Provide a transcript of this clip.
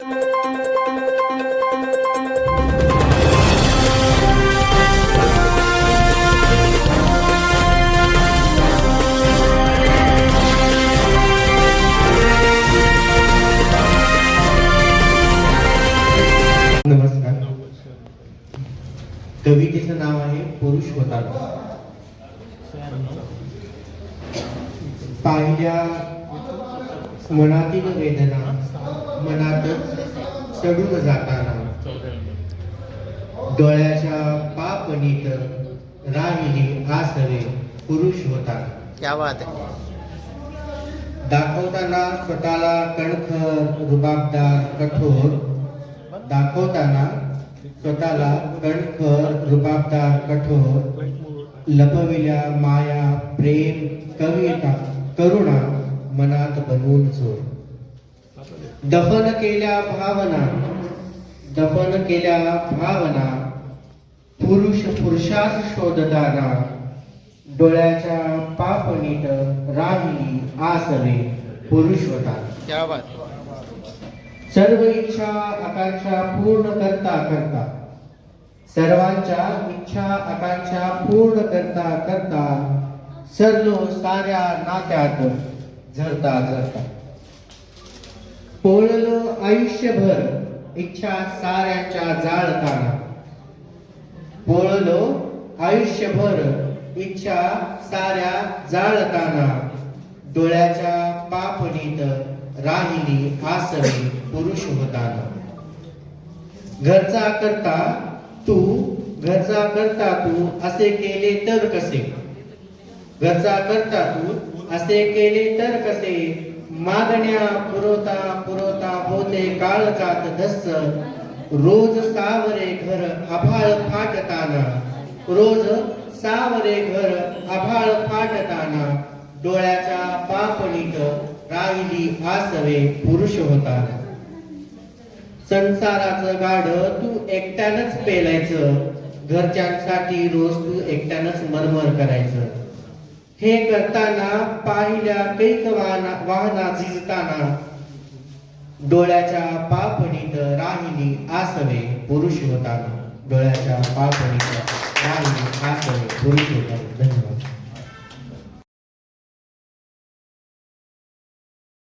नमस्कार। कवितेचं नाव आहे पुरुष होता पाहिल्या मनातील वेदना मनातच चढून जाताना. डोळ्याच्या पापणीत राहिली आसरे पुरुष होता क्या बात है दाखवताना स्वतःला कणखर रुबाबदार कठोर. दाखवताना स्वतःला कणखर रुबाबदार कठोर. लपविल्या माया प्रेम कविता करुणा. मनात बनवून चोर दफन केल्या भावना दफन केल्या भावना पुरुष पुरुषास शोधताना डोळ्याच्या पापणीत राहिली आसरे पुरुष होता क्या बात. सर्व इच्छा आकांक्षा पूर्ण करता करता सर्वांच्या इच्छा आकांक्षा पूर्ण करता करता सर्व साऱ्या नात्यात झरता झरता पोळलो आयुष्यभर इच्छा साऱ्याच्या जाळताना. पोळलो आयुष्यभर इच्छा साऱ्या जाळताना. डोळ्याच्या पापणीत राहिली आसरी पुरुष होताना. घरचा करता तू घरचा करता तू असे केले तर कसे? घरचा करता तू? असे केले तर कसे? मागण्या पुरवता पुरवता होते काळ जात धस्स. रोज सावरे घर आभाळ फाटताना. रोज सावरे घर आभाळ फाटताना. डोळ्याच्या पापणीत राहिली आसवे पुरुष होताना. संसाराचं गाढ तू एकट्यानच पेलायचं. घरच्यांसाठी रोज तू एकट्यानच मरमर करायचं. हे करताना पाहिल्या कैक वाहना वाहना झिजताना डोळ्याच्या पापणीत राहिली आसवे पुरुष होताना डोळ्याच्या पापणीत राहिली आसवे पुरुष होताना धन्यवाद.